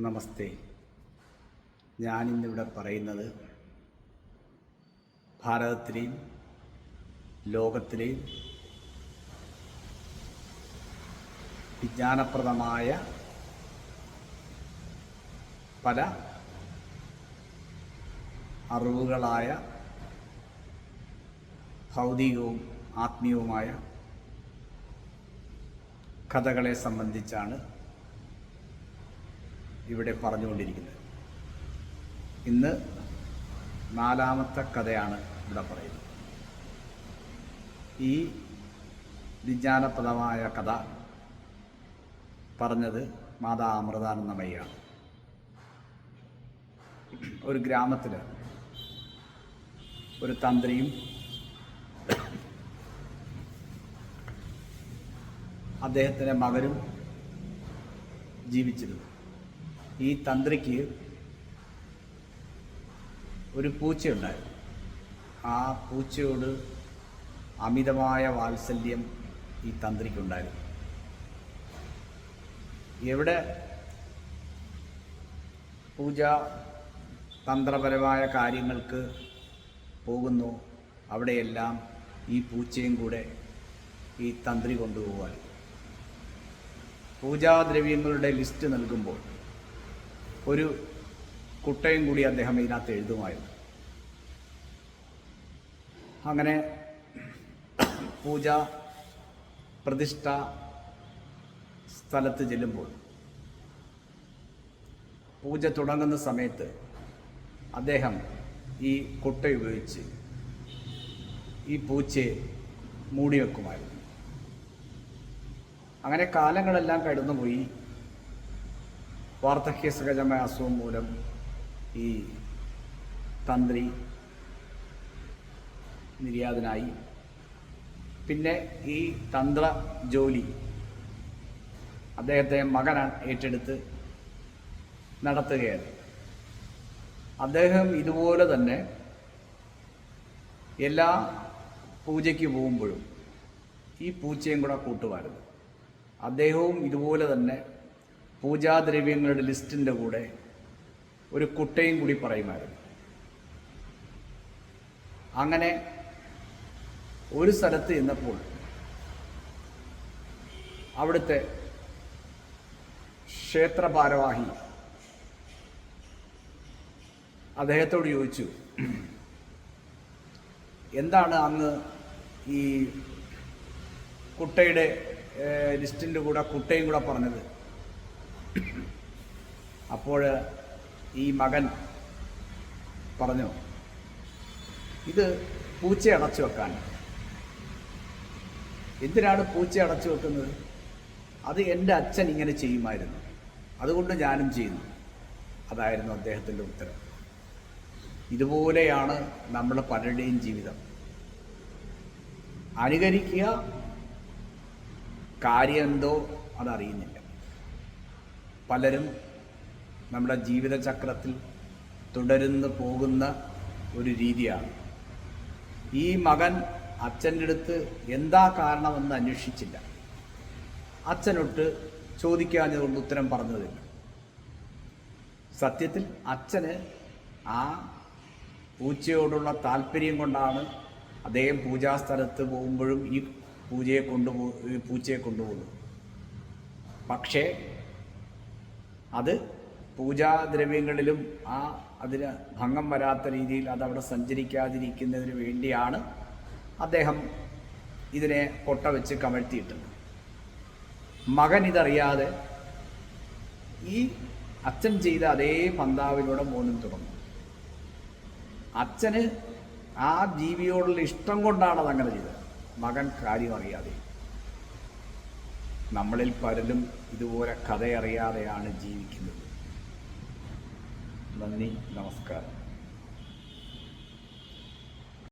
നമസ്തേ. ഞാനിന്നിവിടെ പറയുന്നത് ഭാരതത്തിലെയും ലോകത്തിലെയും വിജ്ഞാനപ്രദമായ പല അറിവുകളായ ഭൗതികവും ആത്മീയവുമായ കഥകളെ സംബന്ധിച്ചാണ് ഇവിടെ പറഞ്ഞുകൊണ്ടിരിക്കുന്നത്. ഇന്ന് നാലാമത്തെ കഥയാണ് ഇവിടെ പറയുന്നത്. ഈ വിജ്ഞാനപ്രദമായ കഥ പറഞ്ഞത് മാതാ അമൃതാനന്ദമയ്യാണ് ഒരു ഗ്രാമത്തിൽ ഒരു തന്ത്രിയും അദ്ദേഹത്തിന്റെ മകനും ജീവിച്ചിരുന്നു. ഈ തന്ത്രിക്ക് ഒരു പൂച്ചയുണ്ടായിരുന്നു. ആ പൂച്ചയോട് അമിതമായ വാത്സല്യം ഈ തന്ത്രിക്കുണ്ടായിരുന്നു. എവിടെ പൂജ തന്ത്രപരമായ കാര്യങ്ങൾക്ക് പോകുന്നു അവിടെയെല്ലാം ഈ പൂച്ചയും കൂടെ ഈ തന്ത്രി കൊണ്ടുപോകാൻ പൂജാദ്രവ്യങ്ങളുടെ ലിസ്റ്റ് നൽകുമ്പോൾ ഒരു കുട്ടയും കൂടി അദ്ദേഹം ഇതിനകത്ത് എഴുതുമായിരുന്നു. അങ്ങനെ പൂജ പ്രതിഷ്ഠ സ്ഥലത്ത് ചെല്ലുമ്പോൾ പൂജ തുടങ്ങുന്ന സമയത്ത് അദ്ദേഹം ഈ കുട്ട ഉപയോഗിച്ച് ഈ പൂച്ചയെ മൂടി വെക്കുമായിരുന്നു അങ്ങനെ കാലങ്ങളെല്ലാം കടന്നുപോയി. വാർദ്ധക്യ സഹജമായ അസുഖം മൂലം ഈ തന്ത്രി നിര്യാതനായി. പിന്നെ ഈ തന്ത്ര ജോലി. അദ്ദേഹത്തെ മകനാണ് ഏറ്റെടുത്ത് നടത്തുകയായിരുന്നു അദ്ദേഹം ഇതുപോലെ തന്നെ എല്ലാ പൂജയ്ക്ക് പോകുമ്പോഴും ഈ പൂച്ചയും കൂടെ കൂട്ടുമായിരുന്നു. അദ്ദേഹവും ഇതുപോലെ തന്നെ പൂജാദ്രവ്യങ്ങളുടെ ലിസ്റ്റിന്റെ കൂടെ ഒരു കുട്ടയും കൂടി പറയുമായിരുന്നു. അങ്ങനെ ഒരു സ്ഥലത്ത് ചെന്നപ്പോൾ അവിടുത്തെ ക്ഷേത്ര ഭാരവാഹി അദ്ദേഹത്തോട് ചോദിച്ചു എന്താണ് അങ്ങ് ഈ കുട്ടയുടെ ലിസ്റ്റിന്റെ കൂടെ കുട്ടയും കൂടെ പറഞ്ഞത്? അപ്പോൾ ഈ മകൻ പറഞ്ഞു ഇത് പൂച്ച അടച്ചു വെക്കാൻ. എന്തിനാണ് പൂച്ച അടച്ചു വെക്കുന്നത്? അത് എന്റെ അച്ഛൻ ഇങ്ങനെ ചെയ്യുമായിരുന്നു. അതുകൊണ്ട് ഞാനും ചെയ്യുന്നു. അതായിരുന്നു അദ്ദേഹത്തിന്റെ ഉത്തരം. ഇതുപോലെയാണ് നമ്മുടെ പലരുടെയും ജീവിതം. അനുകരിക്കുക കാര്യം എന്തോ അതറിയുന്നില്ല. പലരും നമ്മുടെ ജീവിതചക്രത്തിൽ തുടരുന്നു പോകുന്ന ഒരു രീതിയാണ്. ഈ മകൻ അച്ഛന്റെ അടുത്ത് എന്താ കാരണമെന്ന് അന്വേഷിച്ചില്ല. അച്ഛനൊട്ട് ചോദിക്കാഞ്ഞതുകൊണ്ട് ഉത്തരം പറഞ്ഞതില്ല. സത്യത്തിൽ അച്ഛന് ആ പൂച്ചയോടുള്ള താല്പര്യം കൊണ്ടാണ് അദ്ദേഹം പൂജാസ്ഥലത്ത് പോകുമ്പോഴും ഈ പൂജയെ കൊണ്ടുപോ പൂച്ചയെ കൊണ്ടുപോകുന്നത്. പക്ഷേ അത് പൂജാദ്രവ്യങ്ങളിലും ആ അതിന് ഭംഗം വരാത്ത രീതിയിൽ അതവിടെ സഞ്ചരിക്കാതിരിക്കുന്നതിന് വേണ്ടിയാണ് അദ്ദേഹം ഇതിനെ പൊട്ട വെച്ച് കമഴ്ത്തിയിട്ടത്. മകൻ ഇതറിയാതെ ഈ അച്ഛൻ ചെയ്ത അതേ പന്താവിലൂടെ മോനും തുടങ്ങും. അച്ഛന് ആ ജീവിയോടുള്ള ഇഷ്ടം കൊണ്ടാണ് അതങ്ങനെ ചെയ്തത്. മകൻ കാര്യം അറിയാതെ. നമ്മളിൽ പലരും ഇതുപോലെ കഥയറിയാതെയാണ് ജീവിക്കുന്നത്. നന്ദി നമസ്കാരം.